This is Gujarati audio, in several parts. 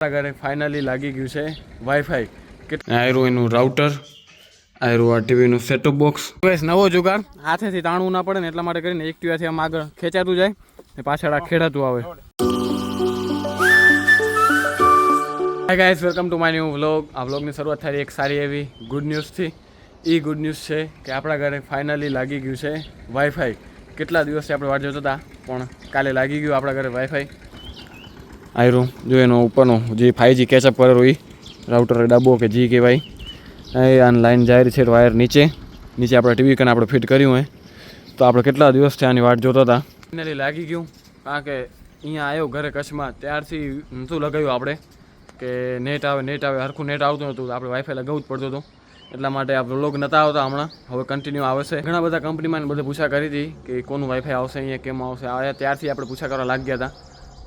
આપણા ઘરે ફાઇનલી લાગી ગયું છે વાઈફાઈ આયરું એનું રાઉટર આયરું આ ટીવીનું સેટઅપ બોક્સ બસ નવો જુગાર. હાથેથી તાણવું ના પડે ને એટલા માટે કરીને એક્ટિવાથી આમ આગળ ખેંચાતું જાય ને પાછળ આ ખેડાતું આવે. Hi guys welcome to my new vlog આ વ્લોગની શરૂઆત થાય એક સારી એવી ગુડ ન્યૂઝથી એ ગુડ ન્યૂઝ છે કે આપણા ઘરે ફાઇનલી લાગી ગયું છે વાઈફાઈ કેટલા દિવસથી આપણે વાટ જોતા હતા પણ કાલે લાગી ગયું આપણા ઘરે વાઈફાઈ આયરું. જો એનો ઉપરનો જે ફાઈવજી કેચઅપ કરેલો એ રાઉટર ડાબો કે જી કહેવાય. એ આની લાઈન જાહેર છે વાયર નીચે. નીચે આપણે ટીવી કને આપણે ફિટ કર્યું હોય તો આપણે કેટલા દિવસથી આની વાટ જોતા હતા ફાઇનલી લાગી ગયું, કારણ કે અહીંયા આવ્યો ઘરે કચ્છમાં. ત્યારથી નહોતું લગાવ્યું આપણે? કે નેટ આવે નેટ આવે, હરખું નેટ આવતું નહોતું. આપણે વાઈફાઈ લગાવવું જ પડતું હતું. એટલા માટે આ વ્લોગ નહોતા આવતા હમણાં. હવે કન્ટિન્યુ આવશે ઘણા બધા કંપનીમાં બધે પૂછા કરી હતી કે કોનું વાઈફાઈ આવશે અહીંયા, કેમ આવશે? આવ્યા ત્યારથી આપણે પૂછા કરવા લાગ્યા હતા.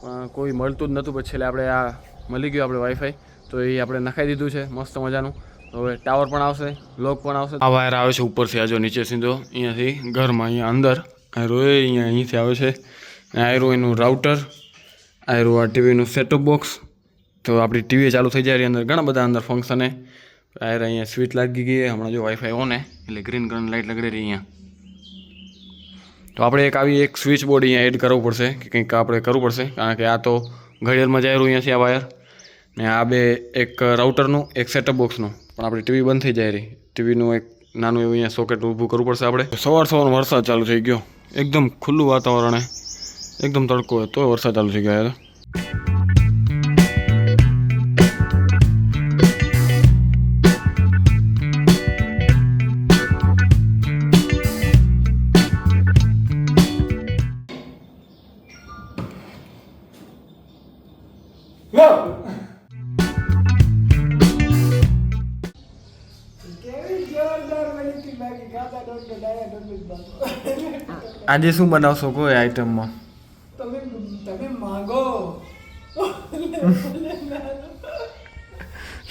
પણ કોઈ મળતું જ નહોતું પછી છેલ્લે આપણે આ મળી ગયું આપણે વાઈફાઈ તો એ આપણે નખાઈ દીધું છે, મસ્ત મજાનું. હવે ટાવર પણ આવશે લોક પણ આવશે. આ વાયર આવે છે ઉપરથી આજો નીચે સીધો, અહીંયાથી ઘરમાં અહીંયા અંદર. આયરો એ અહીંયા અહીંથી આવે છે. આયરો એનું રાઉટર આયરો આ ટીવીનું સેટઅપ બોક્સ તો આપણી ટીવી ચાલુ થઈ જાય એની અંદર ઘણા બધા અંદર ફંક્શને આયર અહીંયા સ્વિચ લાગી ગઈ હમણાં જો વાઈફાઈ ઓન એટલે ગ્રીન કલર લાઇટ લગડી રહી અહીંયા. તો આપણે એક આવી એક સ્વિચ બોર્ડ અહીંયા એડ કરવું પડશે કે કંઈક આપણે કરવું પડશે. કારણ કે આ તો ઘડિયાળમાં જાય અહીંયા છે આ વાયર ને આ બે એક રાઉટરનું એક સેટઅપ બોક્સનું પણ આપણી ટીવી બંધ થઈ જાય રહી ટીવીનું એક નાનું એવું અહીંયા સોકેટ ઊભું કરવું પડશે આપણે. સવાર સવારનો વરસાદ ચાલુ થઈ ગયો. એકદમ ખુલ્લું વાતાવરણ એકદમ તડકો હોય તો વરસાદ ચાલુ થઈ ગયો યાર આજે શું બનાવશો? કોઈ આઈટમમાં? તમે તમે માંગો.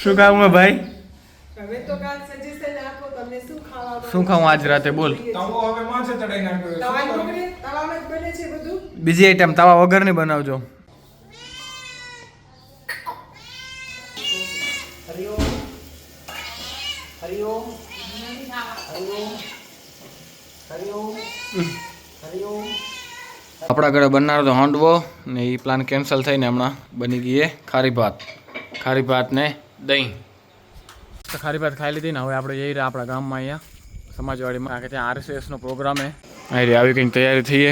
શું ખાવું હે ભાઈ? તમે તો કાલ સજેશન આપો તમને શું ખાવાનું શું ખાવું આજ રાતે? બોલ. તવો હવે માં છે. તડાઈ નાખ્યો તવા બને છે બધું? બીજી આઈટમ તવા વગરની બનાવજો હરિઓમ હરિઓમ હરિઓમ હરિઓમ હરિઓમ આપણા ઘરે બનનાર તો હાંડવો ને એ પ્લાન કેન્સલ થઈને હમણાં બની ગઈ એ ખારી ભાત. ખારી ભાત ને દહીં. તો ખારી ભાત ખાઈ લીધી ને હવે આપણે જઈ રહ્યા આપણા ગામમાં અહીંયા સમાજવાડીમાં. કે ત્યાં આરએસએસનો પ્રોગ્રામ હે. અહીં આવી કંઈક તૈયારી થઈ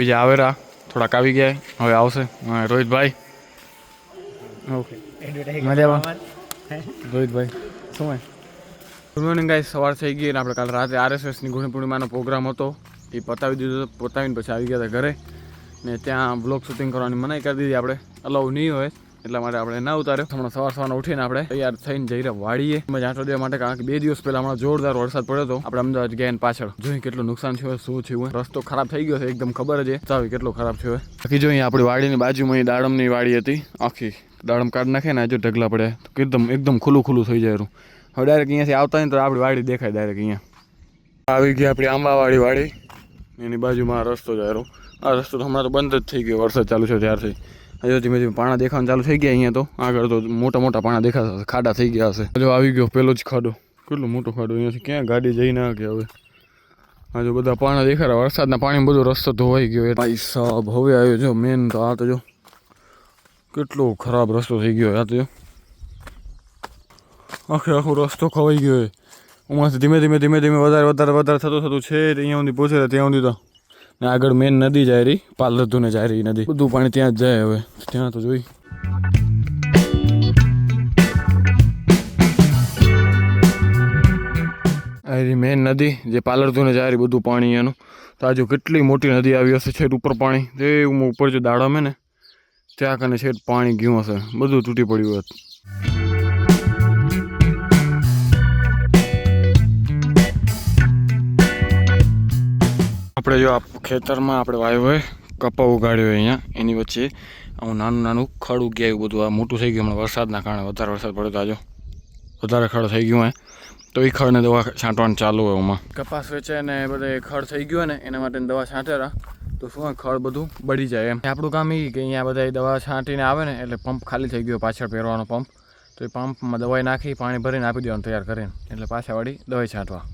બીજા આવેરા થોડાક આવી ગયા. હવે આવશે. રોહિતભાઈ. ઓકે મજામાં? રોહિતભાઈ. શું હોય ગુડ મોર્નિંગ ગાઈ સવાર થઈ ગઈ અને આપણે કાલે રાતે આરએસએસની ગુણી પૂર્ણિમાનો પ્રોગ્રામ હતો. એ પતાવી દીધો પતાવીને પછી આવી ગયા હતા ઘરે. ને ત્યાં બ્લોગ શૂટિંગ કરવાની મનાઈ કરી દીધી આપણે. અલાઉ નહીં હોય, એટલા માટે આપણે ના ઉતાર્યો. હમણાં સવાર સવારના ઉઠીને આપણે તૈયાર થઈને જઈ રહ્યા વાડીએ. એમાં આટલો દેવા માટે કારણ કે બે દિવસ પહેલા હમણાં જોરદાર વરસાદ પડ્યો હતો. આપણે અમદાવાદ ગયા પાછળ. જોઈ કેટલું નુકસાન થયું શું થયું હોય. રસ્તો ખરાબ થઈ ગયો છે, એકદમ ખબર જ ચાવી કેટલો ખરાબ થયો. બાકી જોઈએ આપણી વાડીની બાજુમાં એ દાડમની વાડી હતી. આખી દાડમ કાઢ નાખે ને આ ઢગલા પડે એકદમ એકદમ ખુલ્લું ખુલ્લું થઈ જાય. હવે ડાયરેક્ટ અહીંયાથી આવતા ને તો આપણી વાડી દેખાય ડાયરેક્ટ અહીંયા. આવી ગઈ આપણી આંબાવાળી વાડી. એની બાજુમાં રસ્તો જાય આ રસ્તો તો હમણાં તો બંધ જ થઈ ગયો, વરસાદ ચાલુ છે ત્યારથી. હજુ ધીમે ધીમે પાણા દેખાવાનું ચાલુ થઈ ગયા અહીંયા તો, આગળ તો મોટા મોટા પાણા દેખાતા હશે ખાડા થઈ ગયા હશે. હજુ આવી ગયો પેલો જ ખાડો. કેટલો મોટો ખાડો અહીંયાથી ક્યાં ગાડી જઈ ના કે હવે. હજુ બધા પાણા દેખાડા વરસાદના પાણી બધો રસ્તો ધોવાઈ ગયો ભાઈ સાહેબ હવે આવ્યો જો મેન તો આ તો જો. કેટલો ખરાબ રસ્તો થઈ ગયો, આ તો જો. આખે આખો રસ્તો ખવાઈ ગયો ઉમાંથી ધીમે ધીમે ધીમે ધીમે વધારે વધારે વધારે થતું થતું છે જ અહીંયા સુધી પહોંચે ત્યાં સુધી તો. ને આગળ મેન નદી જાય રહી, પાલધુને જાય રહી નદી. બધું પાણી ત્યાં જ જાય હવે. ત્યાં તો જોઈ. આ રહી મેન નદી, જે પાલરધુને જાય બધું પાણી એનું. તો આજુ કેટલી મોટી નદી આવી હશે છેટ ઉપર પાણી. તે ઉપર જો દાડમ હે ને, ત્યાં કને છેટ પાણી ગયું હશે. બધું તૂટી પડ્યું હોત. આપણે જો આ ખેતરમાં આપણે વાવ્યો હોય, કપા ઉગાડ્યો હોય અહીંયા, એની વચ્ચે આવું નાનું નાનું ખડ ઉગી આવ્યું બધું, આ મોટું થઈ ગયું હમણાં વરસાદના કારણે, વધારે વરસાદ પડ્યો તાજો વધારે ખડ થઈ ગયું હોય. તો એ ખડને દવા છાંટવાનું ચાલુ હોય એમાં કપાસ વેચે ને બધે ખડ થઈ ગયું ને, એના માટે દવા છાંટેલા તો શું ખડ બધું બળી જાય એમ. આપણું કામ એ કે અહીંયા બધા દવા છાંટીને આવે ને, એટલે પંપ ખાલી થઈ ગયો પાછળ પહેરવાનો પંપ. તો એ પંપમાં દવાઈ નાખી, પાણી ભરીને આપી દેવાનું, તૈયાર કરીને. એટલે પાછા વળી દવાઈ છાંટવા.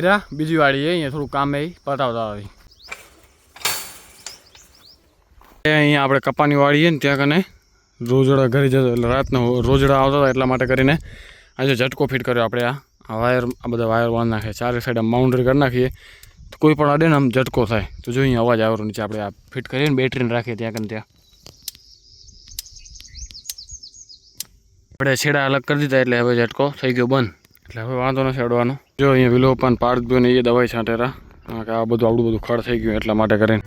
જઈરા બીજી વાળી અહીંયા થોડું કામ એ પતાવતા આવી અહીંયા આપણે કપાની વાળી છે ને, ત્યાં કને રોજડા ઘરે જતો એટલે રાતનો રોજડા આવતા હતા એટલા માટે કરીને આજે ઝટકો ફિટ કર્યો આપણે આ. વાયર, આ બધા વાયર વાંધ નાખે. ચારે સાઈડ આમ બાઉન્ડ્રી કરી નાખીએ. તો કોઈ પણ અડે ને આમ ઝટકો થાય. તો જો અહીંયા અવાજ આવ્યો નીચે આપણે આ ફિટ કરીએ ને બેટરીને રાખીએ ત્યાં કને ત્યાં. આપણે છેડા અલગ કરી દીધા એટલે હવે ઝટકો થઈ ગયો બંધ. એટલે હવે વાંધો નથી અડવાનો. જો અહીંયા વિલોપન પાર્ક ને એ દવાઈ છાંટેરા. કારણ કે આ બધું આવડું બધું ખડ થઈ ગયું એટલા માટે કરીને.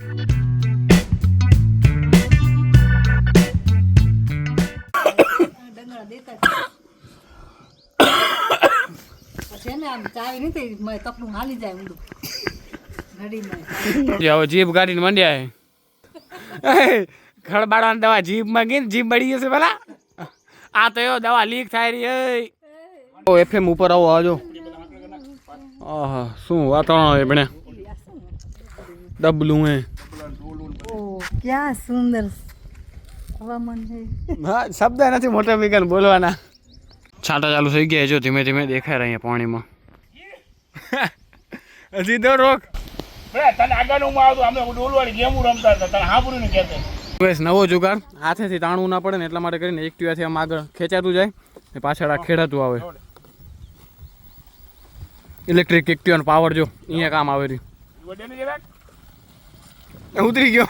હવે જીભ ગાડીને મંડ્યા હે. ખડબાડવાની દવા જીભમાં ગઈ ને જીભ મળી જશે પેલા. આ તો એવો દવા લીક થાય રહી એફએમ ઉપર આવો આજો. આહા શું વાતાવરણ હોય ભણે? ડબલું હે. ઓ ક્યાં સુંદર હવામાન છે. હા શબ્દ નથી મોટા વિકન બોલવાના. છાંટા ચાલુ થઈ ગયા જો ધીમે ધીમે દેખાય રહ્યા પાણીમાં. હજી તો રોક. બસ નવો જુગાર હાથેથી તાણવું ના પડે ને એટલા માટે કરીને એકટીવાથી આમ આગળ ખેંચાતું જાય ને પાછળ આ ખેડાતું આવે. ઇલેક્ટ્રિક એક્ટિવાનો પાવર જો અહીંયા કામ આવે રહી ઉતરી ગયો.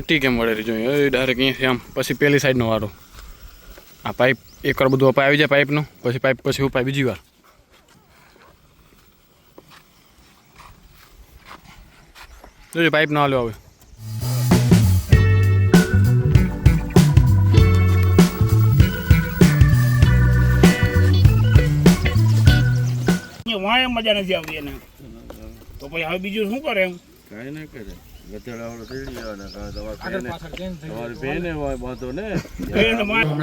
અટી કેમ વળે જોઈએ ડાયરેક્ટ અહીંયા આમ. પછી પેલી સાઈડનો વારો આ પાઇપ એકવાર બધું અપાય આવી જાય પાઇપનું પછી પાઇપ પછી ઉપાય બીજી વાર. જોજો પાઇપ ના હાલ્યો હવે વાંહે મજા નથી આવતી એને. તો પછી હવે બીજું શું કરે એમ? કાંઈ ના કરે.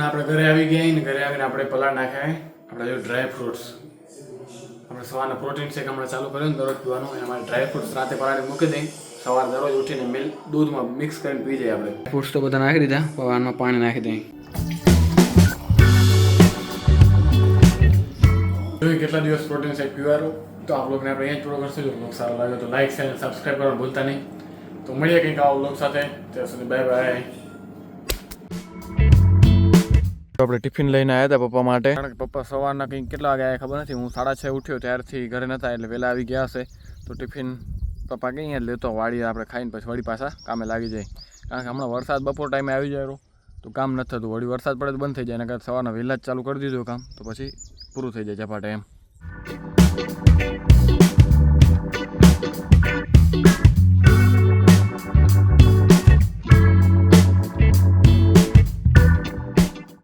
આપણે ઘરે આવી ગયા ને ઘરે આવીને આપણે પલા નાખ્યા આપણે જો ડ્રાય ફ્રૂટ્સ આપણે સવારના પ્રોટીન શેક હમણાં ચાલુ કર્યો ને દરરોજ પીવાનું એમાં અમારે ડ્રાય ફ્રૂટ્સ રાતે પલાળી મૂકી દઈ સવાર દરરોજ ઉઠીને મિલ્ક દૂધમાં મિક્સ કરીને પી જઈએ આપણે. ફ્રૂટ્સ તો બધા નાખી દીધા પવાનમાં પાણી નાખી દઈ જોઈએ કેટલા દિવસ પ્રોટીન શેક પીવારો તો આપ લોકોને આપણે અહીંયા જ પૂરો કરશું. જો બ્લોગ સારો લાગે તો લાઈક શેર સબસ્ક્રાઈબ કરવાનું ભૂલતા નહીં. તો મળીએ કંઈક આવો બ્લોગ સાથે. ત્યાં સુધી બાય બાય આપણે ટિફિન લઈને આવ્યા હતા પપ્પા માટે. કારણ કે પપ્પા સવારના કંઈક કેટલા વાગે આવ્યા ખબર નથી. હું સાડા છ ઉઠ્યો ત્યારથી ઘરે નહોતા એટલે વહેલા આવી ગયા હશે. તો ટિફિન પપ્પા પાકી અહીંયા લેતો વાળી આપણે ખાઈને પછી વળી પાછા કામે લાગી જાય. કારણ કે હમણાં વરસાદ બપોર ટાઈમે આવી જાય તો કામ નથી થતું. વળી વરસાદ પડે તો બંધ થઈ જાય. એના કરતાં સવારના વહેલા જ ચાલુ કરી દીધું કામ. તો પછી પૂરું થઈ જાય ઝપાટે એમ.